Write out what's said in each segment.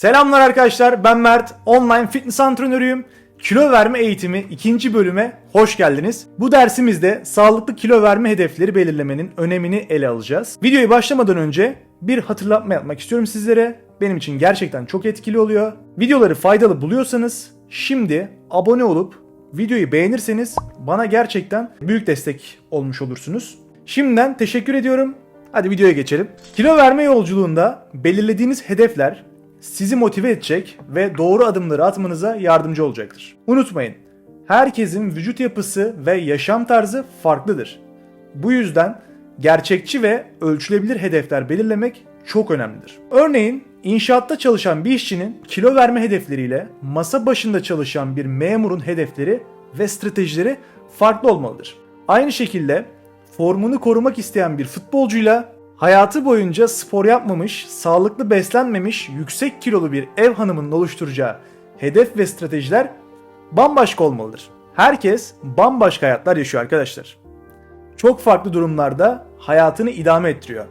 Selamlar arkadaşlar ben Mert. Online fitness antrenörüyüm. Kilo verme eğitimi ikinci bölüme hoş geldiniz. Bu dersimizde sağlıklı kilo verme hedefleri belirlemenin önemini ele alacağız. Videoyu başlamadan önce bir hatırlatma yapmak istiyorum sizlere. Benim için gerçekten çok etkili oluyor. Videoları faydalı buluyorsanız şimdi abone olup videoyu beğenirseniz bana gerçekten büyük destek olmuş olursunuz. Şimdiden teşekkür ediyorum. Hadi videoya geçelim. Kilo verme yolculuğunda belirlediğiniz hedefler sizi motive edecek ve doğru adımları atmanıza yardımcı olacaktır. Unutmayın, herkesin vücut yapısı ve yaşam tarzı farklıdır. Bu yüzden gerçekçi ve ölçülebilir hedefler belirlemek çok önemlidir. Örneğin inşaatta çalışan bir işçinin kilo verme hedefleriyle masa başında çalışan bir memurun hedefleri ve stratejileri farklı olmalıdır. Aynı şekilde formunu korumak isteyen bir futbolcuyla hayatı boyunca spor yapmamış, sağlıklı beslenmemiş, yüksek kilolu bir ev hanımının oluşturacağı hedef ve stratejiler bambaşka olmalıdır. Herkes bambaşka hayatlar yaşıyor arkadaşlar. Çok farklı durumlarda hayatını idame ettiriyor.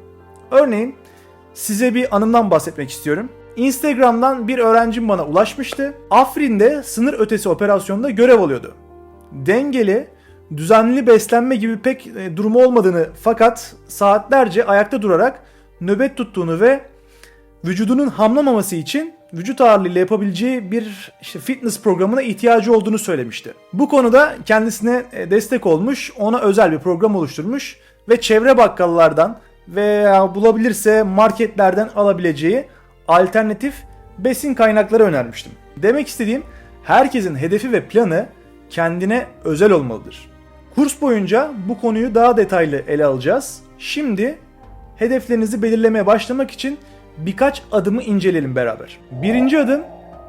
Örneğin size bir anımdan bahsetmek istiyorum. Instagram'dan bir öğrencim bana ulaşmıştı. Afrin'de sınır ötesi operasyonda görev alıyordu. Dengeli, düzenli beslenme gibi pek e, durumu olmadığını fakat saatlerce ayakta durarak nöbet tuttuğunu ve vücudunun hamlamaması için vücut ağırlığıyla yapabileceği bir işte fitness programına ihtiyacı olduğunu söylemişti. Bu konuda kendisine e, destek olmuş, ona özel bir program oluşturmuş ve çevre bakkallardan veya bulabilirse marketlerden alabileceği alternatif besin kaynakları önermiştim. Demek istediğim herkesin hedefi ve planı kendine özel olmalıdır. Kurs boyunca bu konuyu daha detaylı ele alacağız. Şimdi hedeflerinizi belirlemeye başlamak için birkaç adımı inceleyelim beraber. Birinci adım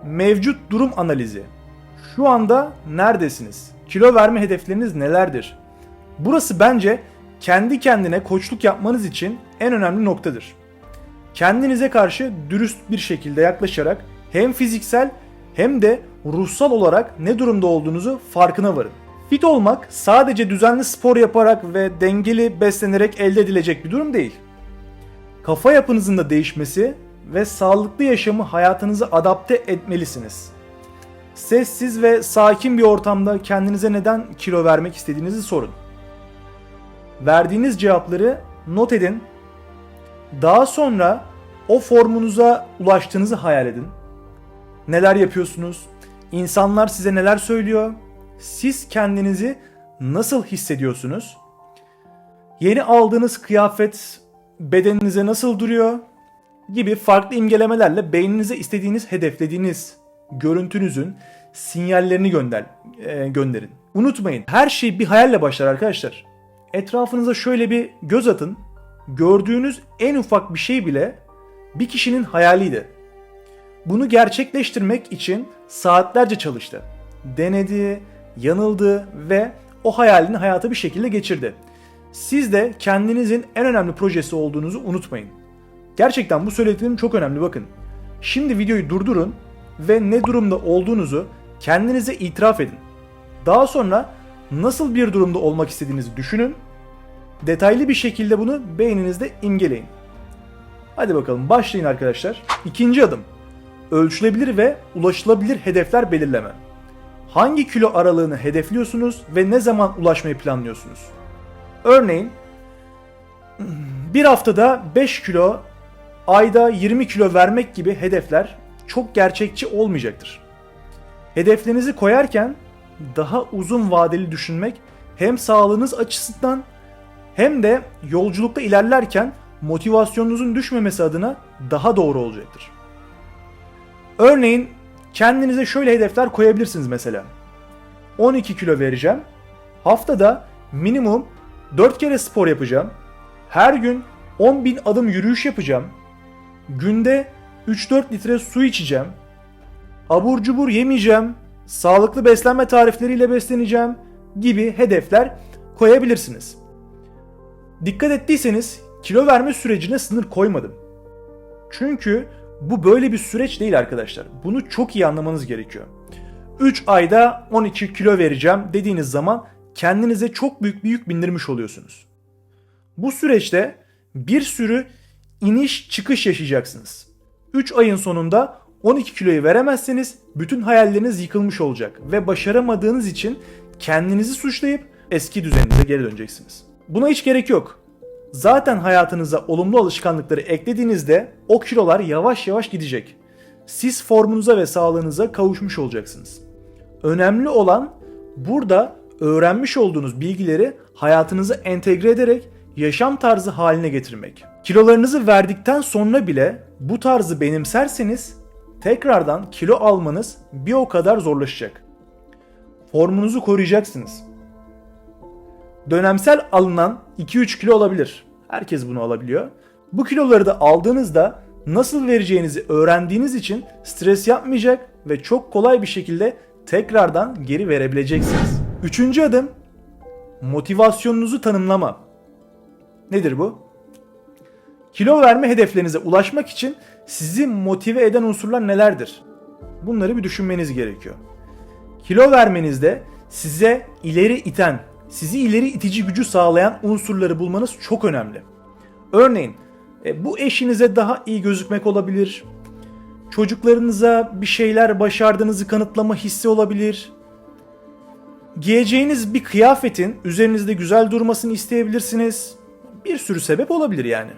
mevcut durum analizi. Şu anda neredesiniz? Kilo verme hedefleriniz nelerdir? Burası bence kendi kendine koçluk yapmanız için en önemli noktadır. Kendinize karşı dürüst bir şekilde yaklaşarak hem fiziksel hem de ruhsal olarak ne durumda olduğunuzu farkına varın. Fit olmak sadece düzenli spor yaparak ve dengeli beslenerek elde edilecek bir durum değil. Kafa yapınızın da değişmesi ve sağlıklı yaşamı hayatınıza adapte etmelisiniz. Sessiz ve sakin bir ortamda kendinize neden kilo vermek istediğinizi sorun. Verdiğiniz cevapları not edin. Daha sonra o formunuza ulaştığınızı hayal edin. Neler yapıyorsunuz? İnsanlar size neler söylüyor? Siz kendinizi nasıl hissediyorsunuz? Yeni aldığınız kıyafet bedeninize nasıl duruyor? Gibi farklı imgelemelerle beyninize istediğiniz, hedeflediğiniz görüntünüzün sinyallerini gönder, e, gönderin. Unutmayın, her şey bir hayalle başlar arkadaşlar. Etrafınıza şöyle bir göz atın. Gördüğünüz en ufak bir şey bile bir kişinin hayaliydi. Bunu gerçekleştirmek için saatlerce çalıştı. Denedi, yanıldı ve o hayalini hayata bir şekilde geçirdi. Siz de kendinizin en önemli projesi olduğunuzu unutmayın. Gerçekten bu söylediklerim çok önemli bakın. Şimdi videoyu durdurun ve ne durumda olduğunuzu kendinize itiraf edin. Daha sonra nasıl bir durumda olmak istediğinizi düşünün. Detaylı bir şekilde bunu beyninizde imgeleyin. Hadi bakalım başlayın arkadaşlar. İkinci adım. Ölçülebilir ve ulaşılabilir hedefler belirleme. Hangi kilo aralığını hedefliyorsunuz ve ne zaman ulaşmayı planlıyorsunuz? Örneğin bir haftada 5 kilo, ayda 20 kilo vermek gibi hedefler çok gerçekçi olmayacaktır. Hedeflerinizi koyarken daha uzun vadeli düşünmek hem sağlığınız açısından hem de yolculukta ilerlerken motivasyonunuzun düşmemesi adına daha doğru olacaktır. Örneğin kendinize şöyle hedefler koyabilirsiniz mesela. 12 kilo vereceğim. Haftada minimum 4 kere spor yapacağım. Her gün 10.000 adım yürüyüş yapacağım. Günde 3-4 litre su içeceğim. Abur cubur yemeyeceğim. Sağlıklı beslenme tarifleriyle besleneceğim gibi hedefler koyabilirsiniz. Dikkat ettiyseniz kilo verme sürecine sınır koymadım. Çünkü bu böyle bir süreç değil arkadaşlar. Bunu çok iyi anlamanız gerekiyor. 3 ayda 12 kilo vereceğim dediğiniz zaman kendinize çok büyük bir yük bindirmiş oluyorsunuz. Bu süreçte bir sürü iniş çıkış yaşayacaksınız. 3 ayın sonunda 12 kiloyu veremezseniz bütün hayalleriniz yıkılmış olacak ve başaramadığınız için kendinizi suçlayıp eski düzeninize geri döneceksiniz. Buna hiç gerek yok. Zaten hayatınıza olumlu alışkanlıkları eklediğinizde o kilolar yavaş yavaş gidecek. Siz formunuza ve sağlığınıza kavuşmuş olacaksınız. Önemli olan burada öğrenmiş olduğunuz bilgileri hayatınıza entegre ederek yaşam tarzı haline getirmek. Kilolarınızı verdikten sonra bile bu tarzı benimserseniz tekrardan kilo almanız bir o kadar zorlaşacak. Formunuzu koruyacaksınız. Dönemsel alınan 2-3 kilo olabilir. Herkes bunu alabiliyor. Bu kiloları da aldığınızda nasıl vereceğinizi öğrendiğiniz için stres yapmayacak ve çok kolay bir şekilde tekrardan geri verebileceksiniz. Üçüncü adım motivasyonunuzu tanımlama. Nedir bu? Kilo verme hedeflerinize ulaşmak için sizi motive eden unsurlar nelerdir? Bunları bir düşünmeniz gerekiyor. Kilo vermenizde size ileri iten, sizi ileri itici gücü sağlayan unsurları bulmanız çok önemli. Örneğin e, bu eşinize daha iyi gözükmek olabilir. Çocuklarınıza bir şeyler başardığınızı kanıtlama hissi olabilir. Giyeceğiniz bir kıyafetin üzerinizde güzel durmasını isteyebilirsiniz. Bir sürü sebep olabilir yani.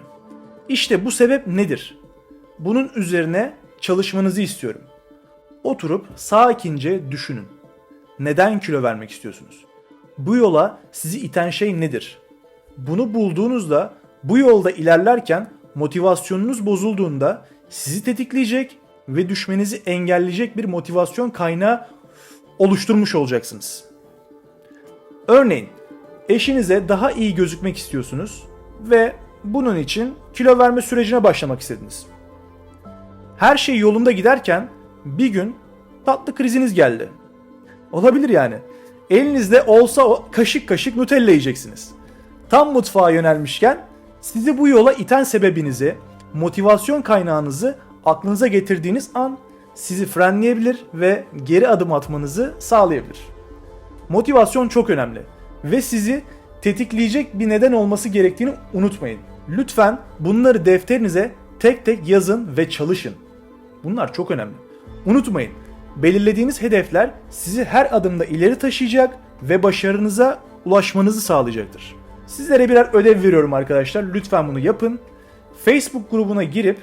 İşte bu sebep nedir? Bunun üzerine çalışmanızı istiyorum. Oturup sakince düşünün. Neden kilo vermek istiyorsunuz? Bu yola sizi iten şey nedir? Bunu bulduğunuzda bu yolda ilerlerken motivasyonunuz bozulduğunda sizi tetikleyecek ve düşmenizi engelleyecek bir motivasyon kaynağı oluşturmuş olacaksınız. Örneğin eşinize daha iyi gözükmek istiyorsunuz ve bunun için kilo verme sürecine başlamak istediniz. Her şey yolunda giderken bir gün tatlı kriziniz geldi. Olabilir yani. Elinizde olsa kaşık kaşık Nutella yiyeceksiniz. Tam mutfağa yönelmişken sizi bu yola iten sebebinizi, motivasyon kaynağınızı aklınıza getirdiğiniz an sizi frenleyebilir ve geri adım atmanızı sağlayabilir. Motivasyon çok önemli ve sizi tetikleyecek bir neden olması gerektiğini unutmayın. Lütfen bunları defterinize tek tek yazın ve çalışın. Bunlar çok önemli. Unutmayın, belirlediğiniz hedefler sizi her adımda ileri taşıyacak ve başarınıza ulaşmanızı sağlayacaktır. Sizlere birer ödev veriyorum arkadaşlar. Lütfen bunu yapın. Facebook grubuna girip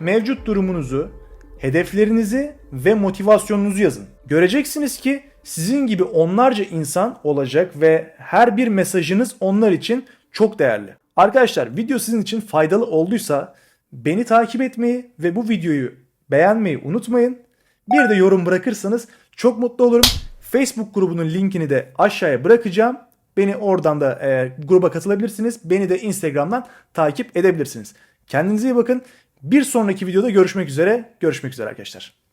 mevcut durumunuzu, hedeflerinizi ve motivasyonunuzu yazın. Göreceksiniz ki sizin gibi onlarca insan olacak ve her bir mesajınız onlar için çok değerli. Arkadaşlar video sizin için faydalı olduysa beni takip etmeyi ve bu videoyu beğenmeyi unutmayın. Bir de yorum bırakırsanız çok mutlu olurum. Facebook grubunun linkini de aşağıya bırakacağım. Beni oradan da e, gruba katılabilirsiniz. Beni de Instagram'dan takip edebilirsiniz. Kendinize iyi bakın. Bir sonraki videoda görüşmek üzere. Görüşmek üzere arkadaşlar.